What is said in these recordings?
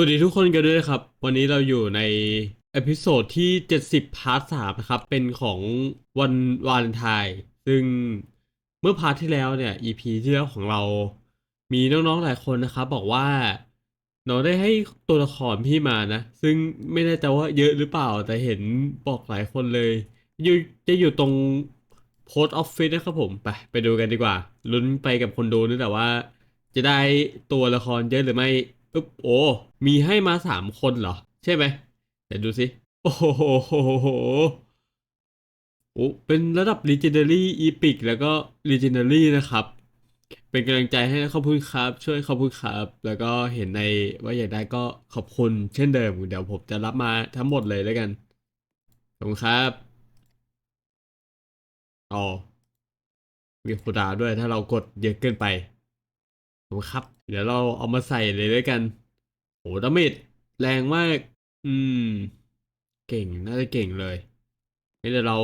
วัสดีทุกคนกันด้วยครับ วันนี้เราอยู่ในเอพิโซดที่ 70 พาร์ท3นะครับ เป็นของวันวาเลนไทน์ซึ่งเมื่อพาร์ทที่แล้วเนี่ย EP ที่แล้วของเรา มีน้องๆหลายคนนะครับ บอกว่าน้องได้ให้ตัวละครพี่มานะ ซึ่งไม่แน่ใจว่าเยอะหรือเปล่า แต่เห็นบอกหลายคนเลยอยู่จะอยู่ตรงโพสต์ออฟฟิศนะครับผม ไปไปดูกันดีกว่าลุ้นไปกับคนดูนี่แต่ว่า จะได้ตัวละครเยอะหรือไม่ อึ๊บโอ้ มีให้มาสามคนเหรอ ใช่ไหมเดี๋ยวดูสิ โอ้โหโอ้เป็นระดับ Legendary Epic แล้วก็ Legendary นะครับ เป็นกำลังใจให้นะขอบคุณครับ ช่วยขอบคุณครับ แล้วก็เห็นในว่าอยากได้ก็ขอบคุณเช่นเดิม เดี๋ยวผมจะรับมาทั้งหมดเลยแล้วกัน ขอบคุณครับอ๋อมีโคดาด้วยถ้าเรากดเยอะเกินไป ขอบคุณครับ เดี๋ยวเราเอามาใส่เลยด้วยกันโอ้ดาเมจแรงมาก อืม เก่ง น่าจะเก่งเลยงั้นเดี๋ยวเรา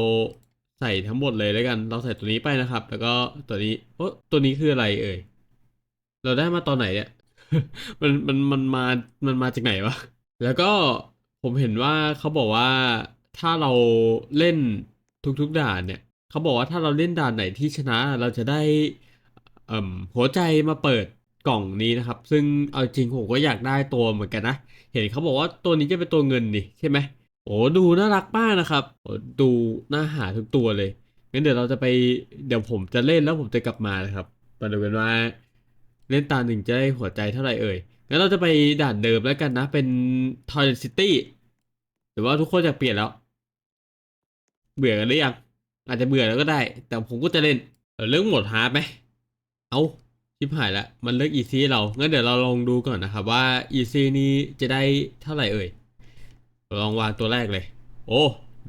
ใส่ทั้งหมดเลยแล้วกัน เราใส่ตัวนี้ไปนะครับ แล้วก็ตัวนี้โอ้ตัวนี้คืออะไรเอ่ย เราได้มาตอนไหนเนี่ย มัน มัน มันมา มันมาจากไหนวะ แล้วก็ผมเห็นว่าเขาบอกว่าถ้าเราเล่นทุกๆด่านเนี่ย เขาบอกว่าถ้าเราเล่นด่านไหนที่ชนะเราจะได้เอ่ม หัวใจมาเปิดกล่องนี้นะครับ ซึ่งเอาจริงผมก็อยากได้ตัวเหมือนกันนะ เห็นเขาบอกว่าตัวนี้จะเป็นตัวเงินนี่ใช่ไหมโอ้ดูน่ารักมากนะครับโอ้ดูน่าหาทุกตัวเลยงั้นเดี๋ยวเราจะไปเดี๋ยวผมจะเล่นแล้วผมจะกลับมานะครับมาดูกันว่าเล่นตาหนึ่งจะได้หัวใจเท่าไหร่เอ่ยงั้นเราจะไปด่านเดิมแล้วกันนะ เป็น Toilet City หรือว่าทุกคนจะเปลี่ยนแล้ว เบื่อกันหรือยังอาจจะเบื่อแล้วก็ได้ แต่ผมก็จะเล่นเรื่องหมดฮาร์ดไหม เอาชิบหายแล้วมันเลือก easy ให้เรา งั้นเดี๋ยวเราลองดูก่อนนะครับว่า easy นี้จะได้เท่าไหร่เอ่ย ลองวางตัวแรกเลย โอ้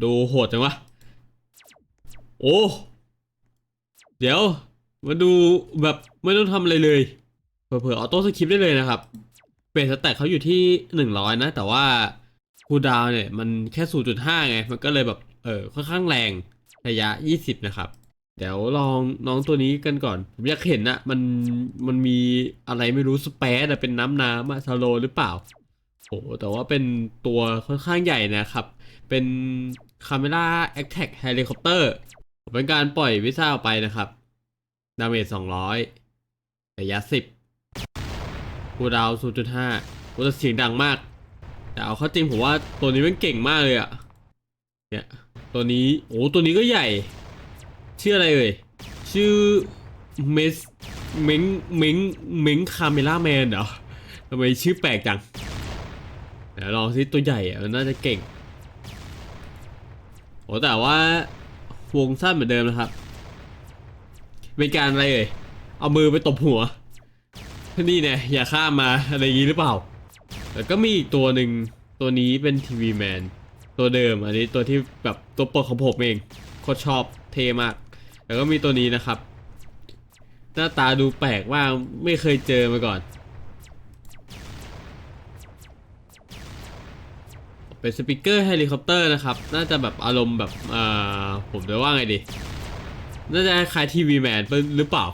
ดูโหดจังวะ โอ้ เดี๋ยว มาดูแบบไม่ต้องทำอะไรเลย เผื่อออโต้สคริปได้เลยนะครับ เปลี่ยนสแต็กเขาอยู่ที่หนึ่งร้อยนะ แต่ว่าคูดาวเนี่ย มันแค่ 0.5 ไง มันก็เลยแบบ เออค่อนข้างแรงระยะ 20 นะครับ เดี๋ยวลองน้องตัวนี้กันก่อนผมอยากเห็นนะมันมันมีอะไรไม่รู้สเปซอะเป็นน้ำน้ำอะซาโลหรือเปล่าโอ้แต่ว่าเป็นตัวค่อนข้างใหญ่นะครับ เป็นคาเมล่าแอคแท็กเฮลิคอปเตอร์เป็นการปล่อยวิซ่าออกไปนะครับ ดาเมจ200ระยะ10คูลดาวน์0.5กูจะเสียงดังมาก แต่เอาเข้าจริงผมว่าตัวนี้มันเก่งมากเลยอะเนี่ยตัวนี้โอ้ตัวนี้ก็ใหญ่ ชื่ออะไรเอ่ย ชื่อเมสเม้งเม้งเม้งคาเมล่าแมนเหรอทำไมชื่อแปลกจังเดี๋ยวลองซิตัวใหญ่อะมันน่าจะเก่งโอ้แต่ว่าวงสั้นเหมือนเดิมนะครับ เป็นการอะไรเอ่ย เอามือไปตบหัว นี่เนี่ยอย่าข้ามมาอะไรอย่างนี้หรือเปล่า แล้วก็มีอีกตัวหนึ่งตัวนี้เป็นทีวีแมนตัวเดิมอันนี้ตัวที่แบบตัวโปรดของผมเองโคตรชอบเท่มาก แล้วก็มีตัวนี้นะครับ หน้าตาดูแปลกมากไม่เคยเจอมาก่อน เป็นสปิเกอร์เฮลิคอปเตอร์นะครับ น่าจะแบบอารมณ์แบบอ่าผมจะว่าไงดี น่าจะคล้ายทีวีแมนหรือเปล่า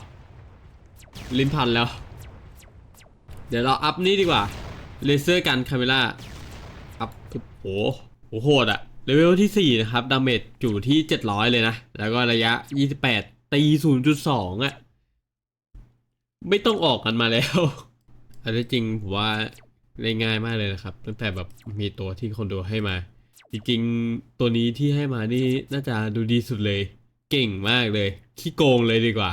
ลิ้นพันแล้ว เดี๋ยวเราอัพนี้ดีกว่าเลเซอร์กันคาเมล่าอัพโอ้โหโหโหดอะ เลเวลที่ 4 นะครับ ดาเมจอยู่ที่ 700 เลยนะ แล้วก็ระยะ 28 ตี 0.2อะไม่ต้องออกกันมาแล้ว อันที่จริงผมว่าเล่นง่ายมากเลยนะครับ ตั้งแต่แบบมีตัวที่คนดูให้มา จริงๆ ตัวนี้ที่ให้มานี่น่าจะดูดีสุดเลย เก่งมากเลย ขี้โกงเลยดีกว่า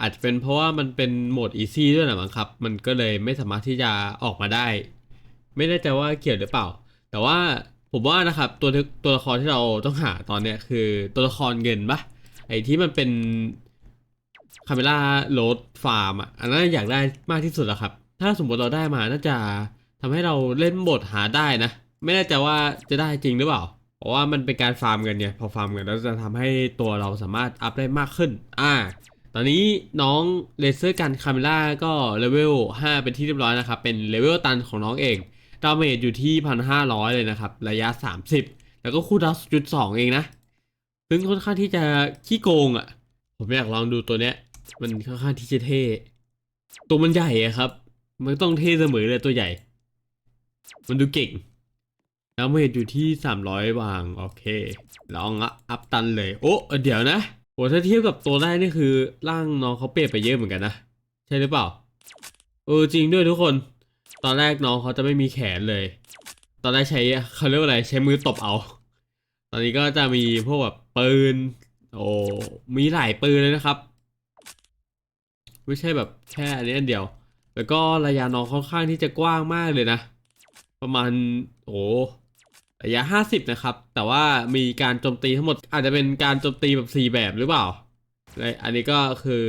อาจจะเป็นเพราะว่ามันเป็นโหมด easy ด้วยนะมั้งครับ มันก็เลยไม่สามารถที่จะออกมาได้ ไม่แน่ใจว่าเกี่ยวหรือเปล่า แต่ว่าผมว่านะครับตัวตัวละครที่เราต้องหาตอนเนี้ยคือตัวละครเงินปะไอที่มันเป็นคาเมล่าโรดฟาร์มอะอันนั้นอยากได้มากที่สุดแล้วครับ ถ้าสมมติเราได้มาน่าจะทำให้เราเล่นโหมดหาได้นะ ไม่แน่ใจว่าจะได้จริงหรือเปล่า เพราะว่ามันเป็นการฟาร์มกันเนี่ยพอฟาร์มกันแล้วจะทำให้ตัวเราสามารถอัพได้มากขึ้น อ่า ตอนนี้น้องเลเซอร์กันคาเมล่าก็เลเวล5เป็นที่เรียบร้อยนะครับเป็นเลเวลตันของน้องเอง ดาเมจอยู่ที่1,500เลยนะครับ ระยะ30แล้วก็คูลดาวจุดสองเองนะ ซึ่งค่อนข้างที่จะขี้โกงอะ ผมอยากลองดูตัวเนี้ย มันค่อนข้างที่จะเท่ ตัวมันใหญ่อะครับ มันต้องเท่เสมอเลยตัวใหญ่ มันดูเก่งแล้วเมจอยู่ที่สามร้อยวาง โอเค ลองอะอัพตันเลย โอ้เดี๋ยวนะโหถ้าเทียบกับตัวแรกนี่คือร่างน้องเขาเปลี่ยนไปเยอะเหมือนกันนะ ใช่หรือเปล่า เออจริงด้วยทุกคน ตอนแรกน้องเขาจะไม่มีแขนเลย ตอนแรกใช้เขาเรียกว่าอะไรใช้มือตบเอา ตอนนี้ก็จะมีพวกแบบปืน โอ้มีหลายปืนเลยนะครับ ไม่ใช่แบบแค่อันนี้อันเดียว แล้วก็ระยะน้องค่อนข้างที่จะกว้างมากเลยนะ ประมาณโอ้ระยะ50นะครับ แต่ว่ามีการโจมตีทั้งหมด อาจจะเป็นการโจมตีแบบ4แบบหรือเปล่าอันนี้ก็คือ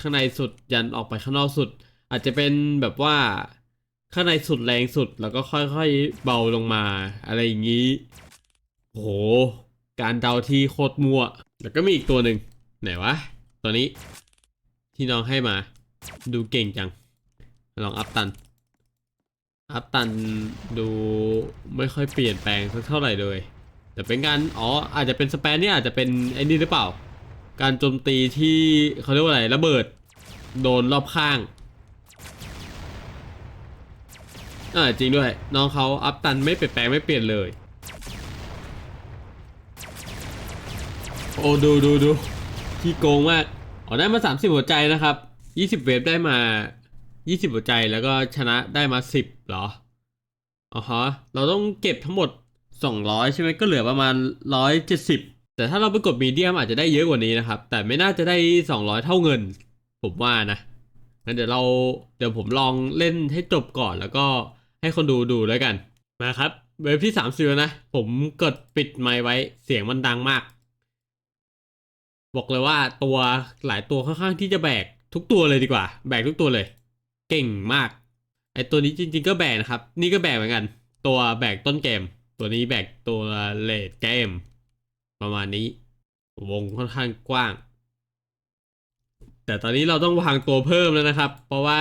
ข้างในสุดยันออกไปข้างนอกสุด อาจจะเป็นแบบว่า ข้างในสุดแรงสุดแล้วก็ค่อยๆเบาลงมา อะไรอย่างนี้โอ้โห การเดาที่โคตรมั่ว แล้วก็มีอีกตัวหนึ่งไหนวะ ตัวนี้ ที่น้องให้มา ดูเก่งจัง ลองอัพตัน อัพตันดูไม่ค่อยเปลี่ยนแปลงสักเท่าไหร่เลย แต่เป็นการ อ๋อ อาจจะเป็นสแปนเนี่ยอาจจะเป็นไอ้นี่หรือเปล่า การโจมตีที่เขาเรียกว่าอะไรระเบิด โดนรอบข้าง อ่าจริงด้วย น้องเขาอัพตันไม่เปลี่ยนแปลงไม่เปลี่ยนเลย โอ้ดูดูดูที่โกงมากอ๋อได้มา 30 หัวใจนะครับ 20 เวฟได้มา 20 หัวใจแล้วก็ชนะได้มา 10เหรออ๋อฮะเราต้องเก็บทั้งหมด 200 ใช่ไหมก็เหลือประมาณ 170 แต่ถ้าเราไปกดมีเดียมอาจจะได้เยอะกว่านี้นะครับ แต่ไม่น่าจะได้ 200 เท่าเงิน ผมว่านะงั้นเดี๋ยวเราเดี๋ยวผมลองเล่นให้จบก่อนแล้วก็ ให้คนดูดูแล้วกัน มาครับ เวฟที่30แล้วนะ ผมกดปิดไมค์ไว้เสียงมันดังมาก บอกเลยว่าตัวหลายตัวค่อนข้างที่จะแบกทุกตัวเลยดีกว่า แบกทุกตัวเลย เก่งมาก ไอตัวนี้จริง ๆ ก็แบกนะครับ นี่ก็แบกเหมือนกัน ตัวแบกต้นเกม ตัวนี้แบกตัวเลดเกม ประมาณนี้ วงค่อนข้างกว้าง แต่ตอนนี้เราต้องวางตัวเพิ่มแล้วนะครับ เพราะว่า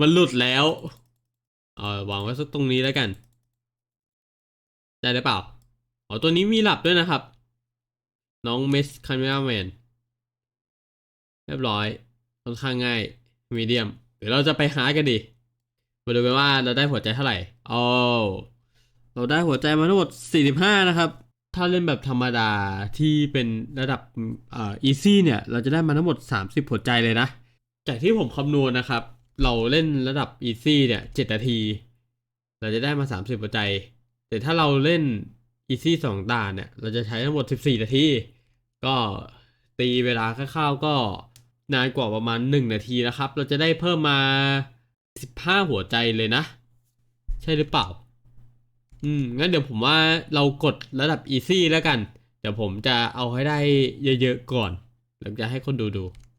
มันหลุดแล้ว เออวางไว้สักตรงนี้แล้วกัน ได้หรือเปล่าอ๋อตัวนี้มีหลับด้วยนะครับ น้องเมสคาเมราแมนเรียบร้อยค่อนข้างง่ายมีเดียมเดี๋ยวเราจะไปหากันดิมาดูกันว่าเราได้หัวใจเท่าไหร่อ๋อเราได้หัวใจมาทั้งหมด 45 นะครับ ถ้าเล่นแบบธรรมดาที่เป็นระดับอ่า easy เนี่ย เราจะได้มาทั้งหมด 30 หัวใจเลยนะ จากที่ผมคำนวณนะครับ เราเล่นระดับ easy เนี่ย7นาที เราจะได้มา30หัวใจ แต่ถ้าเราเล่น easy สองด่านเนี่ย เราจะใช้ทั้งหมด14นาที ก็ตีเวลาคร่าวๆก็นานกว่าประมาณ1นาทีนะครับ เราจะได้เพิ่มมา15หัวใจเลยนะ ใช่หรือเปล่า อืม งั้นเดี๋ยวผมว่าเรากดระดับ easy แล้วกัน เดี๋ยวผมจะเอาให้ได้เยอะๆก่อนแล้วจะให้คนดูดู